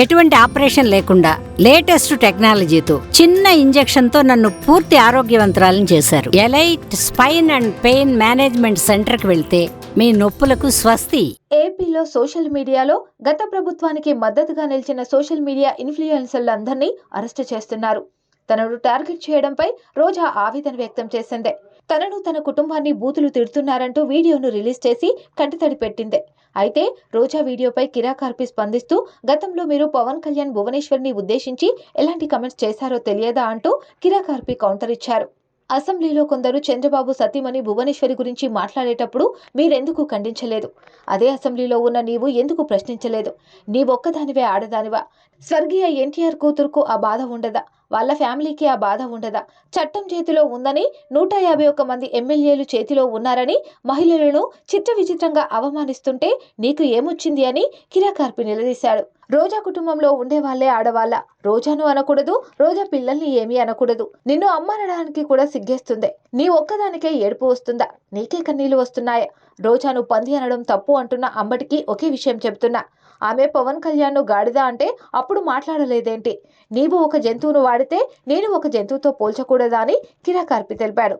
ఎటువంటి ఆపరేషన్ లేకుండా లేటెస్ట్ టెక్నాలజీతో చిన్న ఇంజెక్షన్తో నన్ను పూర్తి ఆరోగ్యవంతురాలను చేశారు. Elite spine and pain management సెంటర్కి వెళ్తే మీ నొప్పులకు స్వస్తి. ఏపీలో సోషల్ మీడియాలో గత ప్రభుత్వానికి మద్దతుగా నిలిచిన సోషల్ మీడియా ఇన్ఫ్లుయెన్సర్లందరినీ అరెస్టు చేస్తున్నారు. తనను టార్గెట్ చేయడంపై రోజా ఆవేదన వ్యక్తం చేసిందే. తనను తన కుటుంబాన్ని బూతులు తిడుతున్నారంటూ వీడియోను రిలీజ్ చేసి కంటితడి పెట్టిందే. అయితే రోజా వీడియోపై కిరాకార్పి స్పందిస్తూ గతంలో మీరు పవన్ కళ్యాణ్ భువనేశ్వర్ని ఉద్దేశించి ఎలాంటి కమెంట్స్ చేశారో తెలియదా అంటూ కిరాకార్పి కౌంటర్ ఇచ్చారు. అసెంబ్లీలో కొందరు చంద్రబాబు సతీమణి భువనేశ్వరి గురించి మాట్లాడేటప్పుడు మీరెందుకు ఖండించలేదు? అదే అసెంబ్లీలో ఉన్న నీవు ఎందుకు ప్రశ్నించలేదు? నీవొక్కదానివే ఆడదానివా? స్వర్గీయ ఎన్టీఆర్ కూతురుకు ఆ బాధ ఉండదా? వాళ్ళ ఫ్యామిలీకి ఆ బాధ ఉండదా? చట్టం చేతిలో ఉందని నూట యాభై ఒక్క మంది ఎమ్మెల్యేలు చేతిలో ఉన్నారని మహిళలను చిత్ర విచిత్రంగా అవమానిస్తుంటే నీకు ఏమొచ్చింది అని కిరాకార్పి నిలదీశాడు. రోజా కుటుంబంలో ఉండే వాళ్ళే ఆడవాళ్ళ. రోజాను అనకూడదు రోజా పిల్లల్ని ఏమీ అనకూడదు. నిన్ను అమ్మనడానికి కూడా సిగ్గేస్తుంది. నీ ఒక్కదానికే ఏడుపు వస్తుందా? నీకే కన్నీళ్ళు వస్తున్నాయా? రోజాను పంది అనడం తప్పు అంటున్న అంబటికి ఒకే విషయం చెప్తున్నా ఆమె పవన్ కళ్యాణ్ గాడిద అంటే అప్పుడు మాట్లాడలేదేంటి? నీవు ఒక జంతువును వాడితే నేను ఒక జంతువుతో పోల్చకూడదా అని కిరాకార్పి తెలిపాడు.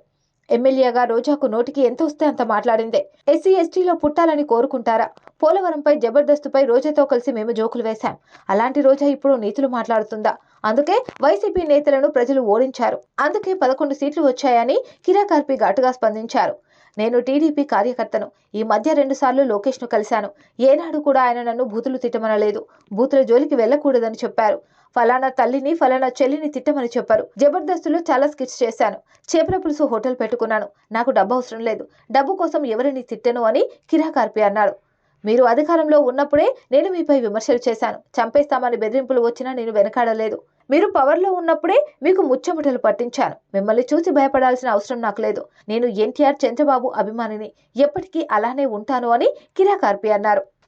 ఎమ్మెల్యేగా రోజాకు నోటికి ఎంత వస్తే అంత మాట్లాడిందే. ఎస్సీ ఎస్టీలో పుట్టాలని కోరుకుంటారా? పోలవరంపై జబర్దస్తుపై రోజాతో కలిసి మేము జోకులు వేశాం. అలాంటి రోజా ఇప్పుడు నీతులు మాట్లాడుతుందా? అందుకే వైసీపీ నేతలను ప్రజలు ఓడించారు. అందుకే పదకొండు సీట్లు వచ్చాయని కిరాకార్పి ఘాటుగా స్పందించారు. నేను టీడీపీ కార్యకర్తను. ఈ మధ్య రెండుసార్లు లోకేష్ను కలిశాను. ఏనాడు కూడా ఆయన నన్ను బూతులు తిట్టమనలేదు. బూతుల జోలికి వెళ్ళకూడదని చెప్పారు. ఫలానా తల్లిని ఫలానా చెల్లిని తిట్టమని చెప్పారు. జబర్దస్తులో చాలా స్కిట్స్ చేశాను. చేపల పులుసు హోటల్ పెట్టుకున్నాను. నాకు డబ్బు అవసరం లేదు. డబ్బు కోసం ఎవరిని తిట్టను అని కిరాకార్పి అన్నాడు. మీరు అధికారంలో ఉన్నప్పుడే నేను మీపై విమర్శలు చేశాను. చంపేస్తామని బెదిరింపులు వచ్చినా నేను వెనకాడలేదు. మీరు పవర్లో ఉన్నప్పుడే మీకు ముచ్చముటలు పట్టించాను. మిమ్మల్ని చూసి భయపడాల్సిన అవసరం నాకు లేదు. నేను ఎన్టీఆర్ చంద్రబాబు అభిమానిని. ఎప్పటికీ అలానే ఉంటాను అని కిరాకార్పి అన్నారు.